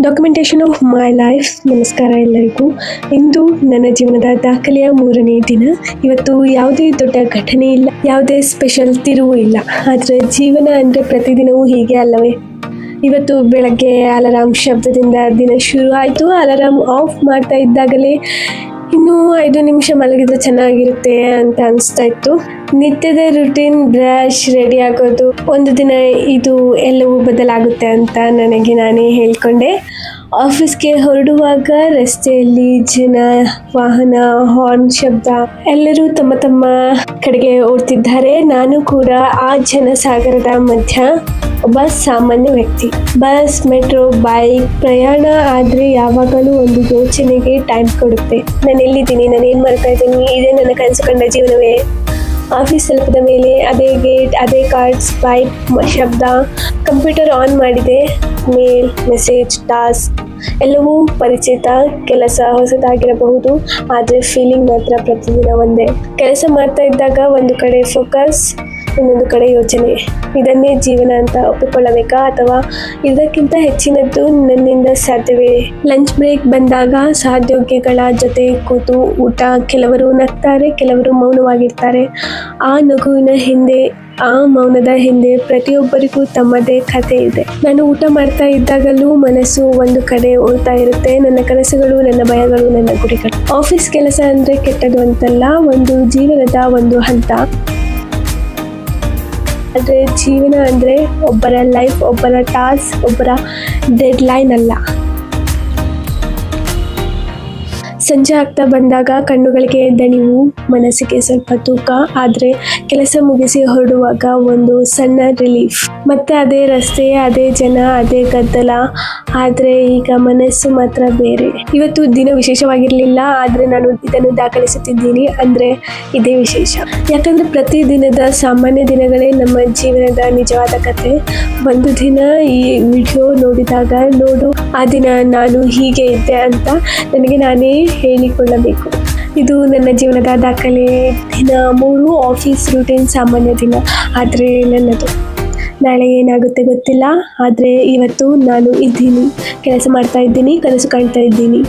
Documentation of my life ನಮಸ್ಕಾರ ಎಲ್ಲರಿಗೂ. ಇಂದು ನನ್ನ ಜೀವನದ ದಾಖಲೆಯ ಮೂರನೇ ದಿನ. ಇವತ್ತು ಯಾವುದೇ ದೊಡ್ಡ ಘಟನೆ ಇಲ್ಲ, ಯಾವುದೇ ಸ್ಪೆಷಲ್ ತಿರುವು ಇಲ್ಲ. ಆದರೆ ಜೀವನ ಅಂದರೆ ಪ್ರತಿದಿನವೂ ಹೀಗೆ ಅಲ್ಲವೇ? ಇವತ್ತು ಬೆಳಗ್ಗೆ ಅಲಾರಾಮ್ ಶಬ್ದದಿಂದ ದಿನ ಶುರು ಆಯಿತು ಅಲಾರಾಮ್ ಆಫ್ ಮಾಡ್ತಾ ಇದ್ದಾಗಲೇ ಇನ್ನೂ ಐದು ನಿಮಿಷ ಮಲಗಿದ್ರೆ ಚೆನ್ನಾಗಿರುತ್ತೆ ಅಂತ ಅನಿಸ್ತಾ ಇತ್ತು. ನಿತ್ಯದ ರುಟೀನ್ ಬ್ರಷ್ ರೆಡಿ ಆಗೋದು, ಒಂದು ದಿನ ಇದು ಎಲ್ಲವೂ ಬದಲಾಗುತ್ತೆ ಅಂತ ನನಗೆ ನಾನೇ ಹೇಳ್ಕೊಂಡೆ. ಆಫೀಸ್ಗೆ ಹೊರಡುವಾಗ ರಸ್ತೆಯಲ್ಲಿ ಜನ, ವಾಹನ ಹಾರ್ನ್ ಶಬ್ದ ಎಲ್ಲರೂ ತಮ್ಮ ತಮ್ಮ ಕಡೆಗೆ ಓಡ್ತಿದ್ದಾರೆ. ನಾನು ಕೂಡ ಆ ಜನಸಾಗರದ ಮಧ್ಯ ಒಬ್ಬ ಸಾಮಾನ್ಯ ವ್ಯಕ್ತಿ. ಬಸ್, ಮೆಟ್ರೋ, ಬೈಕ್ ಪ್ರಯಾಣ ಆದರೆ ಯಾವಾಗಲೂ ಒಂದು ಯೋಚನೆಗೆ ಟೈಮ್ ಕೊಡುತ್ತೆ. ನಾನು ಎಲ್ಲಿದ್ದೀನಿ ನಾನು ಏನು ಮಾಡ್ತಾ ಇದ್ದೀನಿ, ಇದೇ ನನ್ನ ಕನಸು ಕಂಡ ಜೀವನವೇ. ಆಫೀಸ್ ತಲುಪಿದ ಮೇಲೆ ಅದೇ ಗೇಟ್ ಅದೇ ಕಾರ್ಡ್ಸ್ ಸ್ಪೈಪ್ ಶಬ್ದ ಕಂಪ್ಯೂಟರ್ ಆನ್ ಮಾಡಿದೆ. ಮೇಲ್ ಮೆಸೇಜ್ ಟಾಸ್ಕ್ ಎಲ್ಲವೂ ಪರಿಚಿತ ಕೆಲಸ ಹೊಸದಾಗಿರಬಹುದು. ಆದರೆ ಫೀಲಿಂಗ್ ಮಾತ್ರ ಪ್ರತಿದಿನ ಒಂದೇ. ಕೆಲಸ ಮಾಡ್ತಾ ಇದ್ದಾಗ ಒಂದು ಕಡೆ ಫೋಕಸ್ ಇನ್ನೊಂದು ಕಡೆ ಯೋಚನೆ. ಇದನ್ನೇ ಜೀವನ ಅಂತ ಒಪ್ಪಿಕೊಳ್ಳಬೇಕಾ ಅಥವಾ ಇದಕ್ಕಿಂತ ಹೆಚ್ಚಿನದ್ದು ನನ್ನಿಂದ ಸಾಧ್ಯವೇ? ಲಂಚ್ ಬ್ರೇಕ್ ಬಂದಾಗ ಸಹೋದ್ಯೋಗಿಗಳ ಜೊತೆ ಕೂತು ಊಟ, ಕೆಲವರು ನಗ್ತಾರೆ, ಕೆಲವರು ಮೌನವಾಗಿರ್ತಾರೆ. ಆ ನಗುವಿನ ಹಿಂದೆ, ಆ ಮೌನದ ಹಿಂದೆ ಪ್ರತಿಯೊಬ್ಬರಿಗೂ ತಮ್ಮದೇ ಕಥೆ ಇದೆ. ನಾನು ಊಟ ಮಾಡ್ತಾ ಇದ್ದಾಗಲೂ ಮನಸ್ಸು ಒಂದು ಕಡೆ ಓಡ್ತಾ ಇರುತ್ತೆ. ನನ್ನ ಕನಸುಗಳು, ನನ್ನ ಭಯಗಳು, ನನ್ನ ಗುರಿಗಳು. ಆಫೀಸ್ ಕೆಲಸ ಅಂದ್ರೆ ಕೆಟ್ಟದು ಅಂತಲ್ಲ, ಒಂದು ಜೀವನದ ಒಂದು ಹಂತ. ಆದರೆ ಜೀವನ ಅಂದರೆ ಒಬ್ಬರ ಲೈಫ್ ಒಬ್ಬರ ಟಾಸ್ಕ್ ಒಬ್ಬರ ಡೆಡ್ ಲೈನ್ ಅಲ್ಲ. ಸಂಜೆ ಆಗ್ತಾ ಬಂದಾಗ ಕಣ್ಣುಗಳಿಗೆ ದಣಿವು, ಮನಸ್ಸಿಗೆ ಸ್ವಲ್ಪ ತೂಕ. ಆದರೆ ಕೆಲಸ ಮುಗಿಸಿ ಹೊರಡುವಾಗ ಒಂದು ಸಣ್ಣ ರಿಲೀಫ್. ಮತ್ತೆ ಅದೇ ರಸ್ತೆ, ಅದೇ ಜನ, ಅದೇ ಗದ್ದಲ. ಆದರೆ ಈಗ ಮನಸ್ಸು ಮಾತ್ರ ಬೇರೆ. ಇವತ್ತು ದಿನ ವಿಶೇಷವಾಗಿರಲಿಲ್ಲ, ಆದರೆ ನಾನು ಇದನ್ನು ದಾಖಲಿಸುತ್ತಿದ್ದೀನಿ ಅಂದರೆ ಇದೇ ವಿಶೇಷ. ಯಾಕಂದರೆ ಪ್ರತಿದಿನದ ಸಾಮಾನ್ಯ ದಿನಗಳೇ ನಮ್ಮ ಜೀವನದ ನಿಜವಾದ ಕತೆ ಒಂದು ದಿನ ಈ ವಿಡಿಯೋ ನೋಡಿದಾಗ ನೋಡು, ಆ ದಿನ ನಾನು ಹೀಗೆ ಇದ್ದೆ ಅಂತ ನನಗೆ ನಾನೇ ಹೇಳಿಕೊಳ್ಳಬೇಕು. ಇದು ನನ್ನ ಜೀವನದ ದಾಖಲೆ. ದಿನ ಮೂರು ಆಫೀಸ್ ರೂಟೀನ್ ಸಾಮಾನ್ಯ ದಿನ, ಆದರೆ ನನ್ನದು. ನಾಳೆ ಏನಾಗುತ್ತೆ ಗೊತ್ತಿಲ್ಲ, ಆದರೆ ಇವತ್ತು ನಾನು ಇದ್ದೀನಿ. ಕೆಲಸ ಮಾಡ್ತಾ ಇದ್ದೀನಿ, ಕನಸು ಕಾಣ್ತಾ ಇದ್ದೀನಿ.